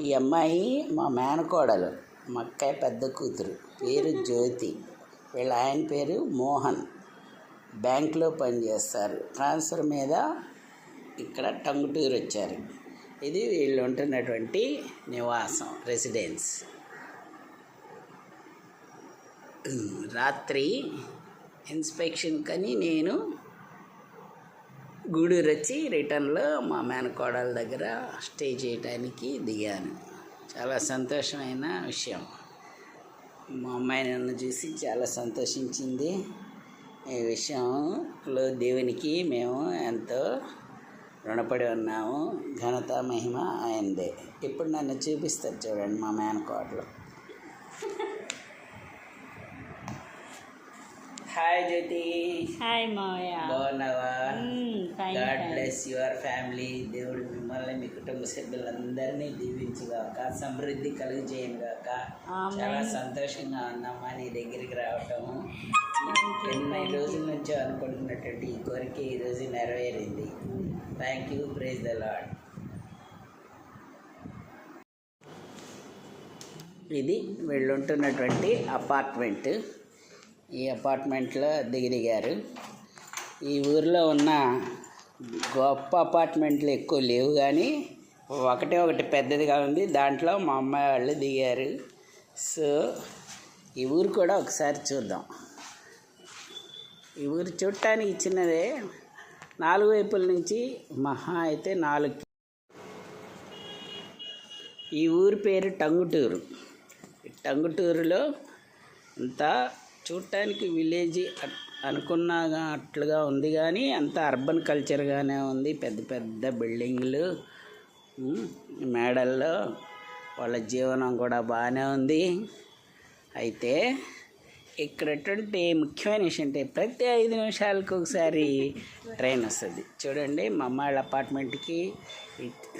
ఈ అమ్మాయి మా మేనకోడలు మా అక్కయ్య పెద్ద కూతురు పేరు జ్యోతి. వీళ్ళ ఆయన పేరు మోహన్. బ్యాంక్లో పనిచేస్తారు ట్రాన్స్ఫర్ మీద ఇక్కడ టంగుటూరు వచ్చారు. ఇది వీళ్ళు ఉంటున్నటువంటి నివాసం రెసిడెన్స్. రాత్రి ఇన్స్పెక్షన్ కని నేను గూడూరు వచ్చి రిటర్న్లో మా మేనకోడల దగ్గర స్టే చేయడానికి దిగాను. చాలా సంతోషమైన విషయం. మా అమ్మాయి నన్ను చూసి చాలా సంతోషించింది. ఈ విషయంలో దేవునికి మేము ఎంతో రుణపడి ఉన్నాము. ఘనత మహిమ ఆయనదే. ఇప్పుడు నన్ను చూపిస్తారు చూడండి మా మేనకోడలు. హాయ్ జ్యోతి హాయ్ మావయ్య బాగున్నావా? గాడ్. బ్లెస్ యువర్ ఫ్యామిలీ దేవుడు మిమ్మల్ని మీ కుటుంబ సభ్యులందరినీ దీవించుగాక సమృద్ధి కలుగజేయను గాక ఆమేన్. చాలా సంతోషంగా ఉన్నామా నీ దగ్గరికి రావటము ఎన్ని రోజుల నుంచో అనుకుంటున్నటువంటి ఈ కోరిక ఈ రోజు నెరవేరింది. Thank you praise the Lord ఇది వీళ్ళు ఉంటున్నటువంటి అపార్ట్మెంట్ ఈ అపార్ట్మెంట్లో దిగి దిగారు ఈ ఊరిలో ఉన్న గొప్ప అపార్ట్మెంట్లు ఎక్కువ లేవు కానీ ఒకటే ఒకటి పెద్దదిగా ఉంది. దాంట్లో మా అమ్మాయి వాళ్ళు దిగారు. సో ఈ ఊరు కూడా ఒకసారి చూద్దాం. ఈ ఊరు చూడటానికి చిన్నదే. నాలుగు వైపుల నుంచి మహా అయితే నాలుగు. ఈ ఊరి పేరు టంగుటూరు. టంగుటూరులో అంతా చూడటానికి విలేజ్ అట్- అనుకున్నాగా అట్లుగా ఉంది కానీ అంత అర్బన్ కల్చర్గానే ఉంది. పెద్ద పెద్ద బిల్డింగ్లు మేడల్లో వాళ్ళ జీవనం కూడా బాగానే ఉంది. అయితే ఇక్కడ ఎటువంటి ముఖ్యమైన విషయం అంటే ప్రతి ఐదు నిమిషాలకు ఒకసారి ట్రైన్ వస్తుంది. చూడండి మా అమ్మాయిల అపార్ట్మెంట్కి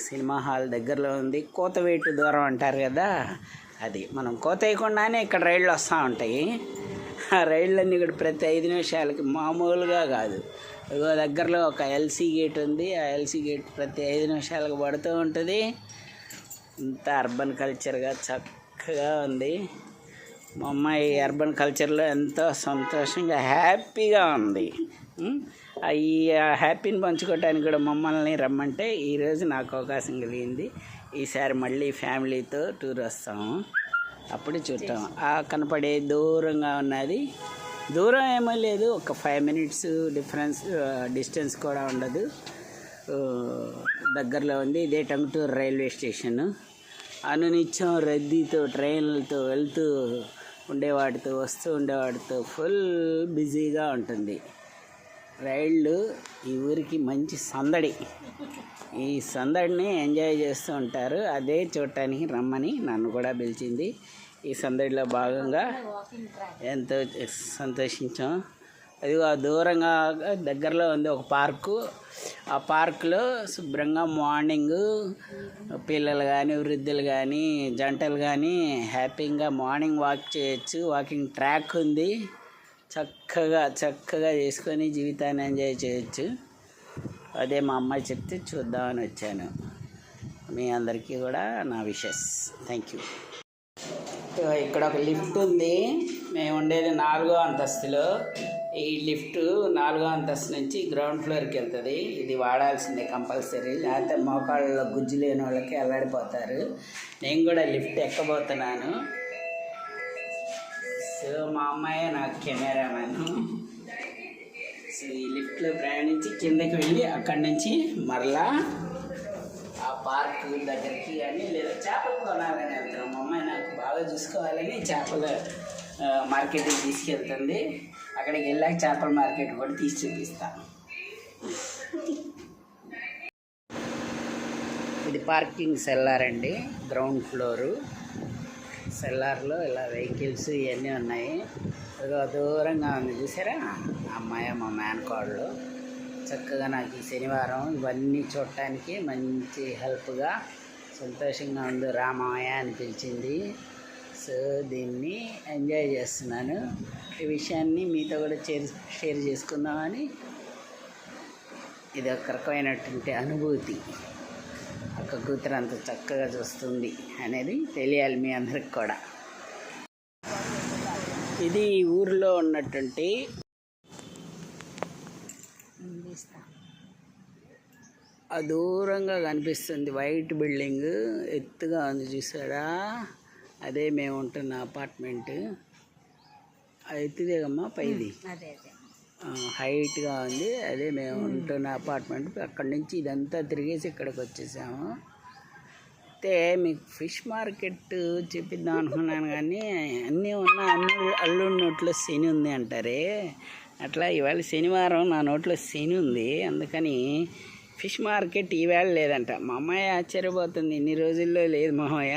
సినిమా హాల్ దగ్గరలో ఉంది. కోతవేటు దూరం అంటారు కదా అది. మనం కోత వేయకుండానే ఇక్కడ రైళ్ళు వస్తూ ఉంటాయి. ఆ రైళ్ళన్నీ కూడా ప్రతి ఐదు నిమిషాలకి మామూలుగా కాదు. దగ్గరలో ఒక ఎల్సీ గేట్ ఉంది. ఆ ఎల్సీ గేట్ ప్రతి ఐదు నిమిషాలకు పడుతూ ఉంటుంది. ఇంత అర్బన్ కల్చర్గా చక్కగా ఉంది. మా అమ్మాయి అర్బన్ కల్చర్లో ఎంతో సంతోషంగా హ్యాపీగా ఉంది. ఆ ఈ హ్యాపీని పంచుకోవడానికి కూడా మమ్మల్ని రమ్మంటే ఈరోజు నాకు అవకాశం కలిగింది. ఈసారి మళ్ళీ ఫ్యామిలీతో టూర్ వస్తాము. అప్పుడు చూద్దాం ఆ కనపడే దూరంగా ఉన్నది. దూరం ఏమీ లేదు. ఒక ఫైవ్ మినిట్స్ డిఫరెన్స్ డిస్టెన్స్ కూడా ఉండదు. దగ్గరలో ఉంది. ఇదే టంగుటూరు రైల్వే స్టేషన్. అనునిత్యం రద్దీతో ట్రైన్లతో వెళ్తూ ఉండేవాటితో వస్తూ ఉండేవాటితో ఫుల్ బిజీగా ఉంటుంది. రైళ్ళు ఈ ఊరికి మంచి సందడి. ఈ సందడిని ఎంజాయ్ చేస్తూ ఉంటారు. అదే చూడటానికి రమ్మని నన్ను కూడా పిలిచింది. ఈ సందడిలో భాగంగా ఎంతో సంతోషించాం. అది దూరంగా దగ్గరలో ఉంది ఒక పార్కు. ఆ పార్కులో శుభ్రంగా మార్నింగ్ పిల్లలు కానీ వృద్ధులు కానీ జంటలు కానీ హ్యాపీగా మార్నింగ్ వాక్ చేయొచ్చు. వాకింగ్ ట్రాక్ ఉంది. చక్కగా చక్కగా చేసుకొని జీవితాన్ని ఎంజాయ్ చేయొచ్చు. అదే మా అమ్మాయి చెప్తే చూద్దామని వచ్చాను. మీ అందరికీ కూడా నా విషెస్. Thank you. ఇక్కడ ఒక లిఫ్ట్ ఉంది. మేము ఉండేది నాలుగో అంతస్తులో. ఈ లిఫ్ట్ నాలుగో అంతస్తు నుంచి గ్రౌండ్ ఫ్లోర్కి వెళ్తుంది. ఇది వాడాల్సిందే కంపల్సరీ. లేకపోతే మోకాళ్ళలో గుజ్జు లేని వాళ్ళకి అల్లాడిపోతారు. నేను కూడా లిఫ్ట్ ఎక్కబోతున్నాను. సో మా అమ్మాయి నాకు కెమెరామెన్ సో ఈ లిఫ్ట్లో ప్రయాణించి కిందకి వెళ్ళి అక్కడి నుంచి మరలా ఆ పార్క్ దగ్గరికి కానీ లేదా చేపలు కొనాలని వెళ్తాను మా అమ్మాయి నాకు బాగా చూసుకోవాలని చేపల మార్కెట్కి తీసుకెళ్తుంది. అక్కడికి వెళ్ళాక చేపల మార్కెట్ కూడా తీసి చూపిస్తాను ఇది పార్కింగ్ సెల్లార్ అండి గ్రౌండ్ ఫ్లోరు. సెల్లార్లు ఇలా వెహికల్స్ ఇవన్నీ ఉన్నాయి. ఇదిగో దూరంగా ఉంది చూసారా? అమ్మాయి మా మేనకోడలు చక్కగా నాకు ఈ శనివారం ఇవన్నీ చూడటానికి మంచి హెల్ప్గా సంతోషంగా ఉంది. రామాయ అని పిలిచింది. సో దీన్ని ఎంజాయ్ చేస్తున్నాను. ఈ విషయాన్ని మీతో కూడా షేర్ షేర్ చేసుకుందామని. ఇది ఒక రకమైనటువంటి అనుభూతి. ఒక కూతురు అంత చక్కగా చూస్తుంది అనేది తెలియాలి మీ అందరికి కూడా. ఇది ఊరిలో ఉన్నటువంటి ఆ దూరంగా కనిపిస్తుంది వైట్ బిల్డింగ్. ఎత్తుగా ఉంది చూసారా? అదే మేము ఉంటున్న అపార్ట్మెంట్. ఎత్తుదేగమ్మా పైది? అదే అదే. హైట్గా ఉంది. అదే మేము ఉంటున్న అపార్ట్మెంట్. అక్కడి నుంచి ఇదంతా తిరిగేసి ఇక్కడికి వచ్చేసాము. అయితే మీకు ఫిష్ మార్కెట్ చెప్పిద్దాం అనుకున్నాను కానీ అన్నీ ఉన్న అన్ని అల్లుడి నోట్లో శని ఉంది అంటారే. అట్లా ఇవాళ శనివారం నా నోట్లో శని ఉంది. అందుకని ఫిష్ మార్కెట్ ఈవేళ లేదంట. మా అమ్మాయి ఆశ్చర్యపోతుంది. ఇన్ని రోజుల్లో లేదు మామయ్య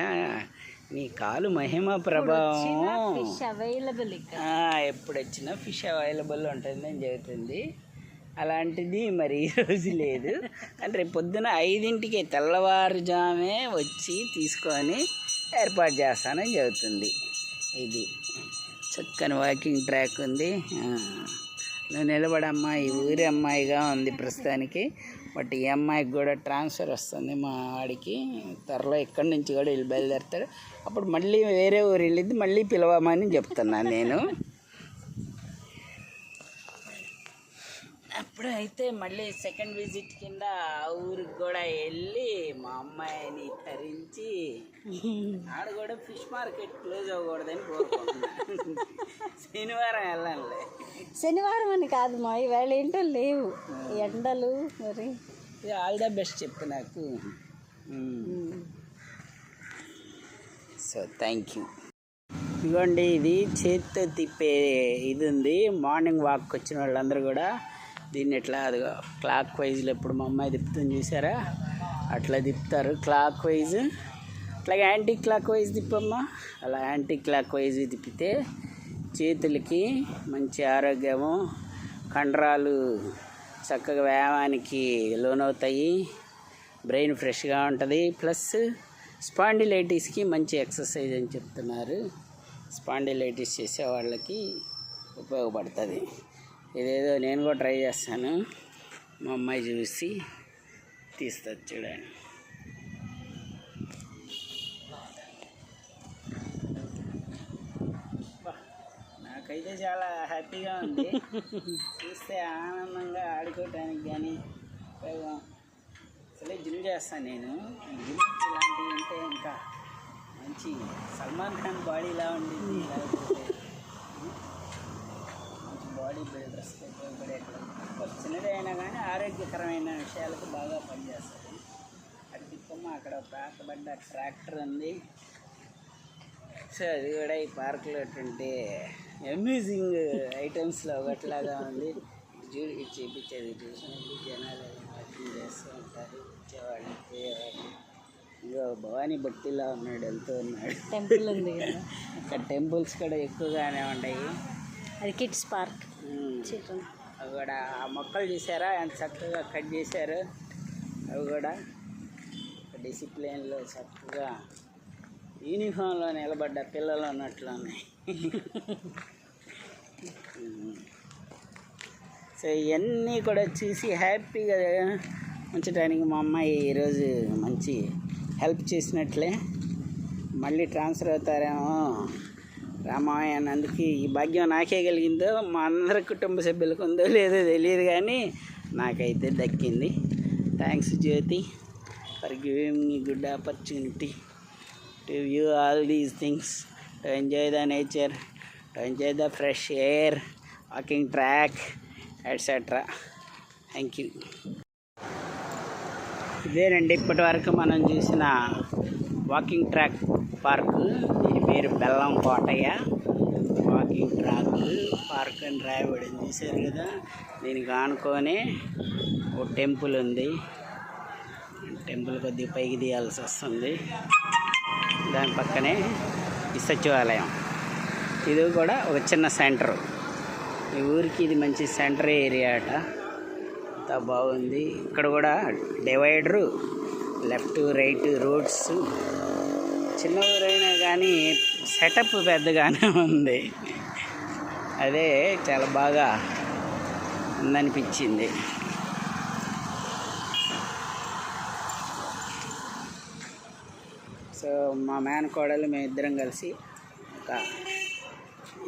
నీ కాలు మహిమ ప్రభావం. ఫిష్ అవైలబుల్ ఎప్పుడు వచ్చినా ఫిష్ అవైలబుల్ ఉంటుందని చెబుతుంది. అలాంటిది మరి ఈరోజు లేదు. కానీ రేపు పొద్దున ఐదింటికి తెల్లవారుజామే వచ్చి తీసుకొని ఏర్పాటు చేస్తానని చెబుతుంది. ఇది చక్కని వాకింగ్ ట్రాక్ ఉంది. నువ్వు నిలబడి అమ్మాయి ఊరి అమ్మాయిగా ఉంది ప్రస్తుతానికి. బట్ ఈ అమ్మాయికి కూడా ట్రాన్స్ఫర్ వస్తుంది మా వాడికి త్వరలో ఎక్కడి నుంచి కూడా వీళ్ళు బయలుదేరుతారు. అప్పుడు మళ్ళీ వేరే ఊరు వెళ్ళింది మళ్ళీ పిలవమని చెప్తున్నాను నేను. అప్పుడు అయితే మళ్ళీ సెకండ్ విజిట్ కింద ఊరికి కూడా వెళ్ళి మా అమ్మాయిని తరించి ఆడ కూడా ఫిష్ మార్కెట్ క్లోజ్ అవ్వకూడదని కోరుకుంటున్నాను. శనివారం వెళ్ళాలి శనివారం అని కాదు మా ఈవేళ ఏంటో లేవు. ఎండలు మరి. ఆల్ ద బెస్ట్ చెప్పు నాకు. సో థ్యాంక్ యూ ఇదిగోండి ఇది చేతితో తిప్పే ఇది ఉంది. మార్నింగ్ వాక్ వచ్చిన వాళ్ళందరూ కూడా దీన్ని ఎట్లా అదిగో క్లాక్ వైజ్లో ఎప్పుడు మా అమ్మాయి తిప్పుతుంది చూసారా? అట్లా తిప్పుతారు. Clockwise. అట్లాగే యాంటీ క్లాక్ వైజ్ తిప్పమ్మా. అలా యాంటీ క్లాక్ వైజ్ తిప్పితే చేతులకి మంచి ఆరోగ్యము కండరాలు చక్కగా వ్యాయామానికి లోనవుతాయి. బ్రెయిన్ ఫ్రెష్గా ఉంటుంది. ప్లస్ స్పాండిలైటిస్కి మంచి ఎక్సర్సైజ్ అని చెప్తున్నారు. స్పాండిలైటిస్ చేసే వాళ్ళకి ఉపయోగపడుతుంది. ఇదేదో నేను కూడా ట్రై చేస్తాను. మా అమ్మాయి చూసి తీస్తుంది చూడండి. నాకైతే చాలా హ్యాపీగా ఉంది. చూస్తే ఆనందంగా ఆడుకోవటానికి కానీ ఉపయోగం అసలే జిమ్ చేస్తాను నేను. జిమ్ ఇలాంటివి ఉంటే ఇంకా మంచి సల్మాన్ ఖాన్ బాడీలా ఉండింది లేకపోతే బాడీ బిల్డర్స్కి ఉపయోగపడే కొంచెం చిన్నది అయినా కానీ ఆరోగ్యకరమైన విషయాలకు బాగా పనిచేస్తుంది. అటు తిప్పమ్మ అక్కడ పాతబడ్డ ట్రాక్టర్ ఉంది. సో అది కూడా ఈ పార్క్లో అటువంటి అమ్యూజింగ్ ఐటమ్స్లో ఒకటిలాగా ఉంది. చూడు ఇది చూపించేది చూసినప్పుడు జనాలు వాకింగ్ చేస్తూ ఉంటారు. వచ్చేవాళ్ళు పోయేవాళ్ళు ఇగో భవానీ భక్తిలా ఉన్నాడు వెళ్తూ ఉన్నాడు. టెంపుల్ ఉంది ఇక్కడ టెంపుల్స్ కూడా ఎక్కువగానే ఉన్నాయి అది కిడ్స్ పార్క్. చిల్డ్రన్ అవి కూడా ఆ మొక్కలు చూసారా? ఎంత చక్కగా కట్ చేశారు. అవి కూడా డిసిప్లిన్లో చక్కగా యూనిఫామ్లో నిలబడ్డ పిల్లలు ఉన్నట్లు ఉన్నాయి. సో ఇవన్నీ కూడా చూసి హ్యాపీగా ఉంచడానికి మా అమ్మాయి ఈరోజు మంచి హెల్ప్ చేసినట్లే. మళ్ళీ ట్రాన్స్ఫర్ అవుతారేమో రామాయణ అందుకే ఈ భాగ్యం నాకే కలిగిందో మా అందరి కుటుంబ సభ్యులకు ఉందో లేదో తెలియదు కానీ నాకైతే దక్కింది. Thanks Jyoti for giving me good opportunity to view all these things to enjoy the nature to enjoy the fresh air walking track etcetera thank you ఇదేనండి ఇప్పటి వరకు మనం చూసిన వాకింగ్ ట్రాక్ పార్క్ దీని పేరు బెల్లం కోటయ్య వాకింగ్ ట్రాక్ పార్క్ అని రాయబడింది చూసారు కదా. దీనికి ఆనుకొని ఒక టెంపుల్ ఉంది. టెంపుల్ కొద్దిగా పైకి తీయాల్సి వస్తుంది. దాని పక్కనే ఈ సచివాలయం. ఇది కూడా ఒక చిన్న సెంటర్. ఈ ఊరికి ఇది మంచి సెంటర్ ఏరియా అట. అంతా బాగుంది. ఇక్కడ కూడా డివైడరు లెఫ్ట్ రైట్ రోడ్స్ చిన్న ఊరైనా కానీ సెటప్ పెద్దగానే ఉంది. అదే చాలా బాగా ఉందనిపించింది. సో మా మేనకోడలు మేము ఇద్దరం కలిసి ఒక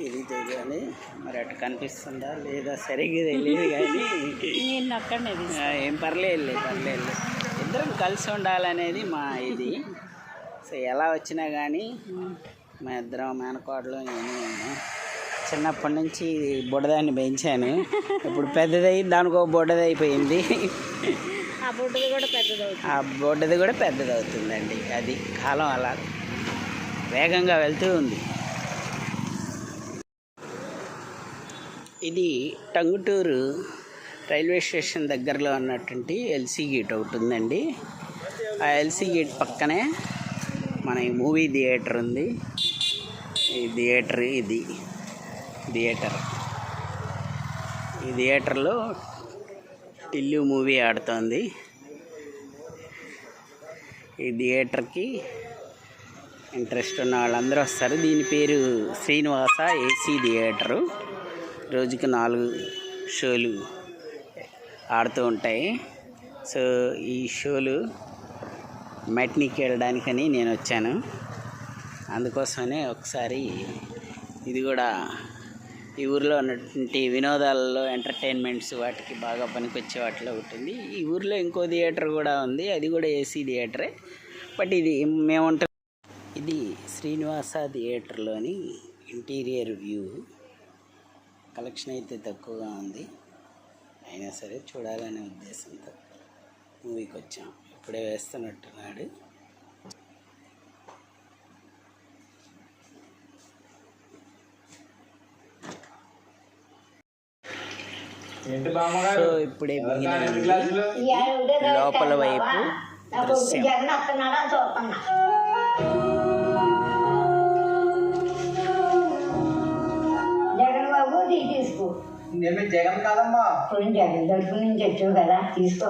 ఇది తెలియాలి మరి అటు కనిపిస్తుందా లేదా సరిగ్గా తెలియదు కానీ ఏం పర్లేదు పర్లేదు ఇద్దరం కలిసి ఉండాలనేది మా ఇది. సో ఎలా వచ్చినా కానీ మా ఇద్దరం మేనకోడలు నేను. చిన్నప్పటి నుంచి బుడదాన్ని పెంచాను. ఇప్పుడు పెద్దదయ్యి దానికో బుడ్డది అయిపోయింది ఆ బుడ్డది కూడా పెద్దది ఆ బుడ్డది కూడా పెద్దది అవుతుందండి అది కాలం అలా వేగంగా వెళ్తూ ఉంది. ఇది టంగుటూరు రైల్వే స్టేషన్ దగ్గరలో ఉన్నటువంటి ఎల్సీ గేట్ ఒకటి ఉందండి. ఆ ఎల్సీ గేట్ పక్కనే మన ఈ మూవీ థియేటర్ ఉంది. ఈ థియేటర్ ఇది. థియేటర్. ఈ థియేటర్లో టిల్లు మూవీ ఆడుతోంది. ఈ థియేటర్కి ఇంట్రెస్ట్ ఉన్న వాళ్ళందరూ వస్తారు. దీని పేరు శ్రీనివాస ఏసీ థియేటరు. రోజుకి నాలుగు షోలు ఆడుతూ ఉంటాయి. సో ఈ షోలు మెట్నీకి వెళ్ళడానికని నేను వచ్చాను. అందుకోసమనే ఒకసారి ఇది కూడా ఈ ఊర్లో ఉన్నటువంటి వినోదాలలో ఎంటర్టైన్మెంట్స్ వాటికి బాగా పనికొచ్చే వాటిలో ఉంటుంది ఈ ఊరిలో ఇంకో థియేటర్ కూడా ఉంది. అది కూడా ఏసీ థియేటరే. బట్ ఇది మేము ఇది శ్రీనివాస థియేటర్లోని ఇంటీరియర్ వ్యూ. కలెక్షన్ అయితే తక్కువగా ఉంది. అయినా సరే చూడాలనే ఉద్దేశంతో మూవీకి వచ్చాం ఇప్పుడే వేస్తున్నట్టున్నాడు. సో ఇప్పుడే లోపల వైపు దృశ్యం. జగన్ కాదమ్మా. జగన్ తరఫు నుంచి వచ్చావు కదా తీసుకో.